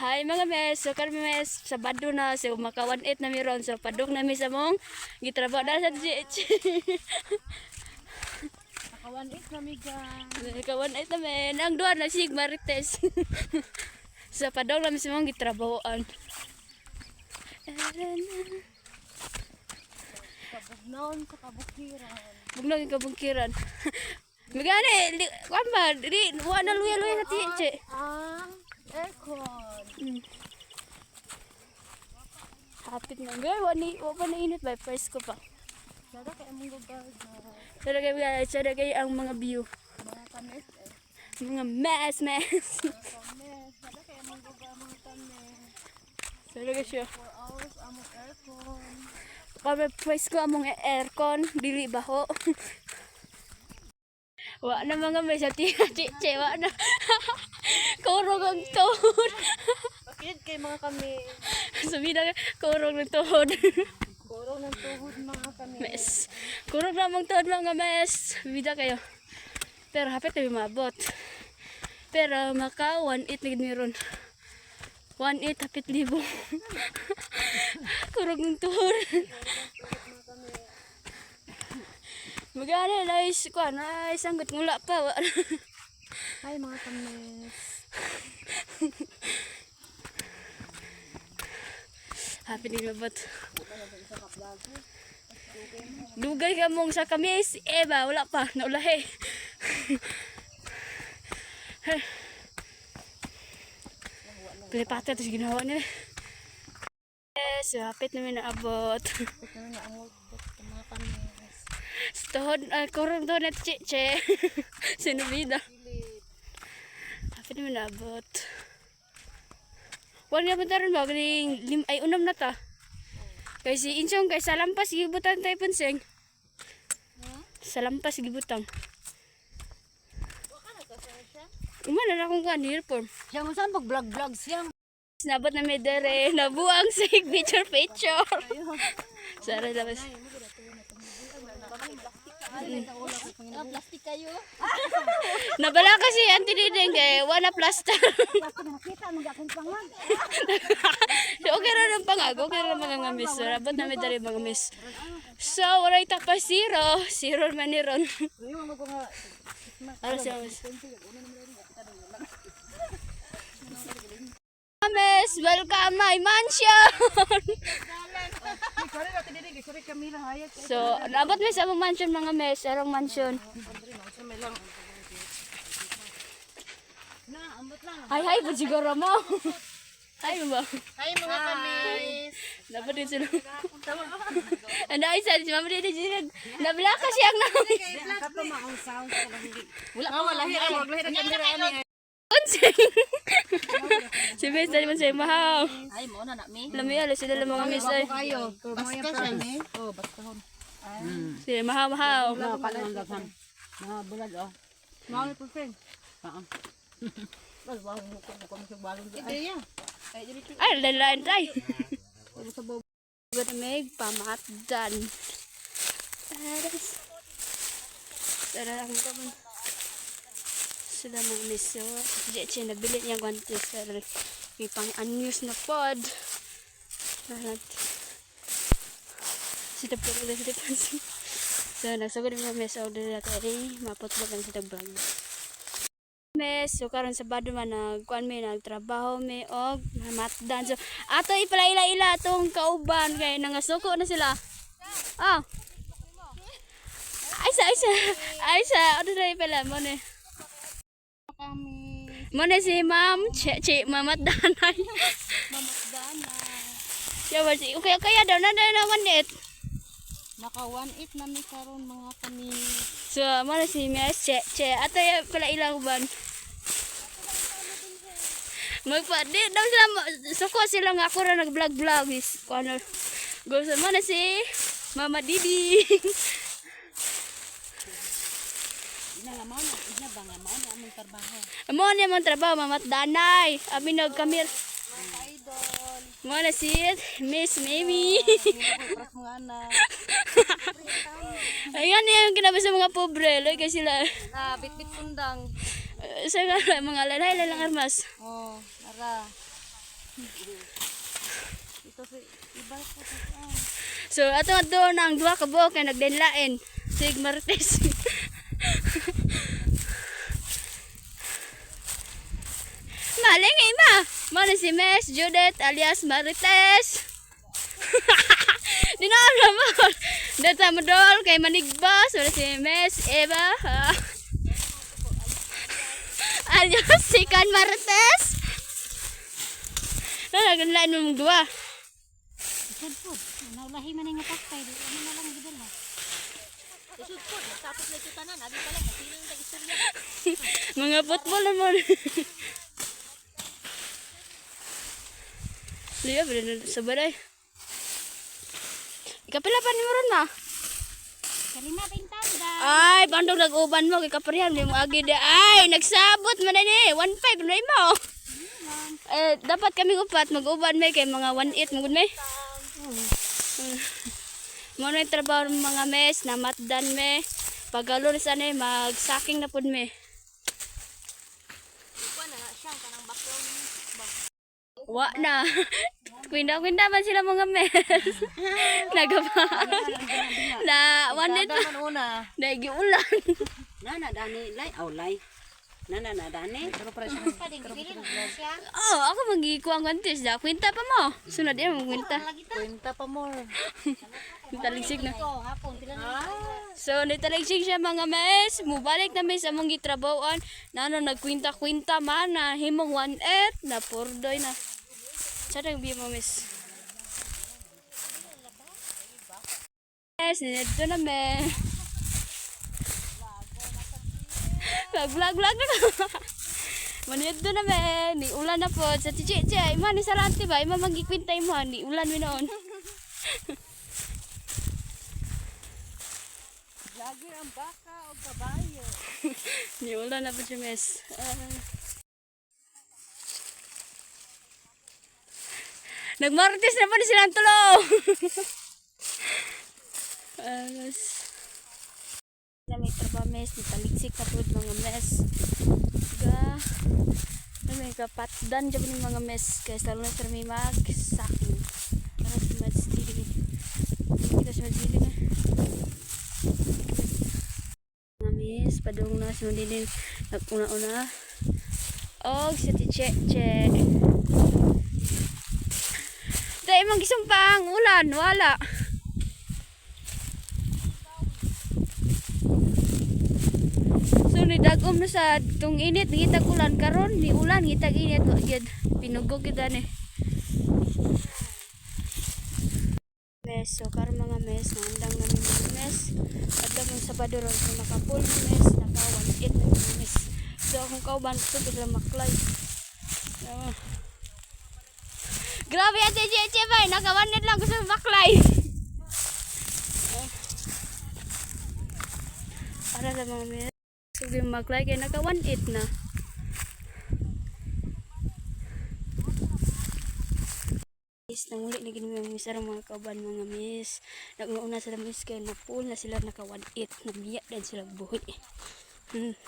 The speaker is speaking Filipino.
Hi mga mes, so kami mes, Sabado na, so maka 1-8 na miron, so padung na mi sa mong gitrabaho na sa GH. Nakawan it namiga. Maka 1-8 na mi, ang duwa na sig Marites. so padung na mi sa mong gitrabahoan. Kabugnaon sa kabukiran. Bugnog yung kabungkiran. Magani, ba, di, wa na luya-luya sa GH. Ang aircon. Mm. Hapit na, girl, wa ni, wa pa na init ba, first ko pa. Sada kay among lugar na Sada kayo guys, sada kayo ang mga view. mga kames eh. Mga mess, mess. Kames. Sada kay among lugar mga kames. sada kayo siya. 4 hours among aircon. Kami price ko among aircon, dili ba ho? Wa na mga may sa tiya, chiche, wa na. Kurog ang tuhod. Bakit kay mga kami? Sabi na, kurog ng tuhod. Puro ng tuhod mga kami. mes. Kurog na mong tuhod mga mes. Bida kayo. Pero hapit tayo mabot. Pero maka 1.8 na meron. 1.8 hapit libo. kurog ng tuhod. Magana na is ko na sanggot ngula pa. Hi mga kames. Happy din mabot. Dugay ka mong sa kamis. Eh ba, wala pa. Naulahe. Pilipate, tapos ginawa nila. Yes, hapit namin naabot. Ito na nga ang workbook ng mga kames. Tuhod, uh, kurong doon at chiche. Sinubida. Pilit. Hapit namin naabot. Wala nga ba rin ba? Galing lim, ay unam na ta. Kay si Inchong, kay sa lampas, gibutan tayo panseng. Sa lampas, gibutang. Umana na akong kan, uniform. Siya mo saan pag-vlog-vlog siya. Sinabot na may dere, nabuang sa picture picture. Sara labas. Ah, plastic kayo. Nabala kasi ang tinideng kay wala plaster. Nakita mo akong pangag. okay ra ng pangag, okay ra mga miss. Rabot na dere mga miss. So, wala ita pa zero. Zero man ni Ron. Nga Ano siya miss? Miss, welcome my mansion! so, naabot mi sa among mansion mga miss, arong mansion. Hi, hi, po siguro mo. Hi, ba? Hi mga kamis. Dapat din sila. Ano ay sa si Mama Dede Jirag. Nabla ka siya na. Kato maong sound ka. Wala pa wala mo, wala Unsing. Si Bes dali man siya mahaw. Ay mo na na mi. Lami ala sila lang mga miss ay. Kayo, basta siya ni. Oh, basta hon. Sila mahaw mahaw. Na pala ang dagan. Na bulad oh. Mao po friend. Oo. Bas ba mo ko ko sa balon di. Ay. Ay dili Ay, lain ay. sa bobo. Good may pamatdan. Aras. Tara ang kaman. Sila mga miss yo. Diya siya nabili niya guantes. Tara. May pang unused na pod. Lahat. Sita po ulit sa depansin. So, nagsagod yung mga miss order na tayo. Mapotbot lang sita vlog. Mes, so karon sa bado man nagkuan mi nagtrabaho mi og matdan. So ato ipalaila-ila atong kauban kay nangasuko na sila. Ah. Ay sa ay sa ay sa ano na pala mo ne. Kami Mo ne si Ma'am Che Che Mamat Danay. mamasdana. Ya ba si okay kaya daw na na naman net. Naka 1-8 na mi karon mga kami. So mo ne si Mes Che Che ato ya pala ilang uban. Magpa di daw sila suko sila nga ako ra nag-vlog-vlog is kuno. Gusto mo na si Mama Didi. Nga mao na, ina ba nga mao na among trabaho. Amo ni mong trabaho mamat danay. Abi nag kamir. Mga idol, Mo na si Miss Mimi. Ayan yung kinabi sa mga pobre. Loy kasi sila. Ah, bitbit kundang. Uh, sa nga, mga lalay lang armas. Oh, nara. Ito si ibalik ko sa. So, ato nga doon ang duha ka buok kay nagdenlain. Sig Martes. Mano si Miss Judith alias Marites. Dinala mo. Data mo dol kay Manigbas. Wala si Miss Eva. alias si Kan Marites. Nalagan mo mong duha. Isod po. Naulahi man nga paktay. Di ano na lang gidala. Isod po. Tapos na ito tanan. Abi pa lang. Masilang tag istorya. Mga football naman. Liya, bila na sa. Ikapila pa ni mo ron ma. Kalima pintanda. Ay, bandog nag-uban mo. Ikaparihan mo agi de. Ay, nagsabot man na ni. 1.5 na mo. Eh, dapat kami upat. Mag-uban may kay mga 1.8 mo may. Mo na yung trabaho mga mes. Namatdan me. Pagalo na sana mag-saking na pud me. Ikuha na nga siya. Kanang background ba? Wa na. Kwinda-kwinda man sila mga mes. Nagaba. na, one man una. Naigi ulan. Nana dani lay aw lay. Nana na dani. Pili na siya. Oh, ako magikuha ang kantis. Da, kwinta pa mo. Sunod yan, magkwinta. Kwenta pa more. Taligsik na. Na. So, nitaligsik siya mga mes. Mubalik na mes among gitrabawan. Nano, nagkwinta-kwinta man na himong 1-8 na pordoy na. Saan ang biya mo, mes? Yes, nito na, me. Vlog, vlog, vlog na Manito na, me. Ni ulan na po. Sa tichi, tichi, ima ni Sarante ba? Ima magikwinta mo, ni ulan mi noon. Lagi ang baka o kabayo. Ni ulan na po mes. Ah. Nagmartes na pa ni silang tulo. Alas. Na may trabaho mes, ni taligsik na po mga mes. Ga, na may kapatdan dyan ni mga mes. Kaya salo na sila may. Para sa madsili. Kita sa madsili na. Mga mes, padung na sa din nag-una-una. Og sa tiche-che. Dahil mang gisumpang ulan, wala. So ni dagom na sa tung init ngitag ulan karon ni ulan ngitag init wa gyud pinugog gyud ani. Mes, so karon mga mes, nandang na mga mes. Adto mo sa Sabado ron sa makapul mes, nakawan it na mes. So akong kauban ko bigla maklay. Oh. Grabe ate Cheche bay, nakawanit lang ko sa maklay. Oh. Para sa mga mes. So yung maklay kaya nakawan it na. Is nang uli na gini mga misar mga kauban mga miss. Naguna sila miss kay na pool na sila naka 1-8 na biya dan sila buhi. Hmm.